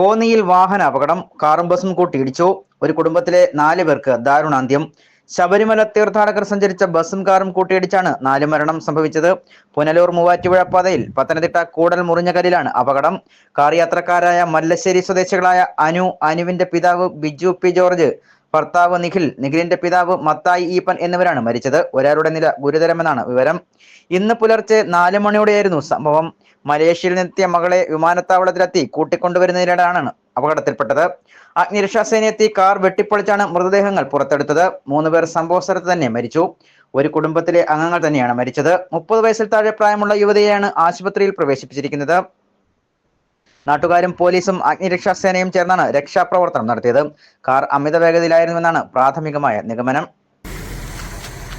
കോന്നിയിൽ വാഹന അപകടം കാറും ബസും കൂട്ടിയിടിച്ചു. ഒരു കുടുംബത്തിലെ നാല് പേർക്ക് ദാരുണാന്ത്യം. ശബരിമല തീർത്ഥാടകർ സഞ്ചരിച്ച ബസും കാറും കൂട്ടിയിടിച്ചാണ് നാല് മരണം സംഭവിച്ചത്. പുനലൂർ മൂവാറ്റുപുഴ പാതയിൽ പത്തനംതിട്ട കൂടൽ മുറിഞ്ഞകലിലാണ് അപകടം. കാർ യാത്രക്കാരായ മല്ലശ്ശേരി സ്വദേശികളായ അനു അനുവിന്റെ പിതാവ് ബിജു പി ജോർജ് ഭർത്താവ് നിഖിൽ നിഖിലിന്റെ പിതാവ് മത്തായി ഈപ്പൻ എന്നിവരാണ് മരിച്ചത്. ഒരാളുടെ നില ഗുരുതരമെന്നാണ് വിവരം. ഇന്ന് പുലർച്ചെ നാല് മണിയോടെയായിരുന്നു സംഭവം. മലേഷ്യയിൽ നിന്നെത്തിയ മകളെ വിമാനത്താവളത്തിലെത്തി കൂട്ടിക്കൊണ്ടുവരുന്നതിനിടെയാണ് അപകടത്തിൽപ്പെട്ടത്. എത്തി കാർ വെട്ടിപ്പൊളിച്ചാണ് മൃതദേഹങ്ങൾ പുറത്തെടുത്തത്. മൂന്നുപേർ സംഭവ സ്ഥലത്ത് തന്നെ മരിച്ചു. ഒരു കുടുംബത്തിലെ അംഗങ്ങൾ തന്നെയാണ് മരിച്ചത്. മുപ്പത് വയസ്സിൽ താഴെ പ്രായമുള്ള യുവതിയെയാണ് ആശുപത്രിയിൽ പ്രവേശിപ്പിച്ചിരിക്കുന്നത്. നാട്ടുകാരും പോലീസും അഗ്നിരക്ഷാസേനയും ചേർന്നാണ് രക്ഷാപ്രവർത്തനം നടത്തിയത്. കാർ അമിത വേഗതയിലായിരുന്നുവെന്നാണ് പ്രാഥമികമായ നിഗമനം.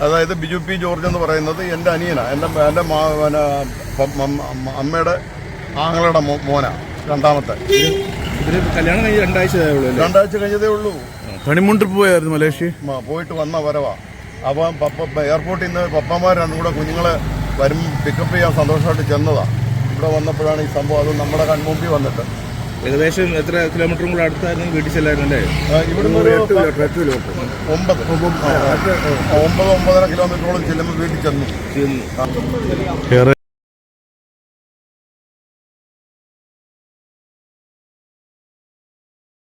അതായത് ബിജു പി ജോർജ് എന്ന് പറയുന്നത് എന്റെ അനിയനാണ് എന്റെ എന്റെ അമ്മയുടെ ആങ്ങളുടെ മോന രണ്ടാമത്തെ. ഇവർ കല്യാണം കഴിഞ്ഞ് രണ്ടാഴ്ച രണ്ടാഴ്ച കഴിഞ്ഞതേ ഉള്ളൂ. ഹണിമൂൺ ട്രിപ്പ് പോയായിരുന്നു മലേഷ്യ. മ- പോയിട്ട് വന്ന വരവാ. അപ്പം പപ്പ എയർപോർട്ടിൽ നിന്ന് പപ്പന്മാർ രണ്ടും കൂടെ കുഞ്ഞുങ്ങളെ വരും പിക്കപ്പ് ചെയ്യാൻ സന്തോഷമായിട്ട് ചെന്നതാ. ഇവിടെ വന്നപ്പോഴാണ് ഈ സംഭവം അത് നമ്മുടെ കൺമുമ്പിൽ വന്നിട്ട്. ഏകദേശം എത്ര കിലോമീറ്ററും കൂടെ അടുത്തായിരുന്നു വീട്ടിൽ ചെല്ലായിരുന്നു അല്ലേ ആ, ഇവിടുന്ന് ഒരു ഒമ്പത്. ഒമ്പത് ഒമ്പതര കിലോമീറ്ററോളം ചെല്ലുമ്പോൾ വീട്ടിൽ ചെന്നു. ചെന്ന്.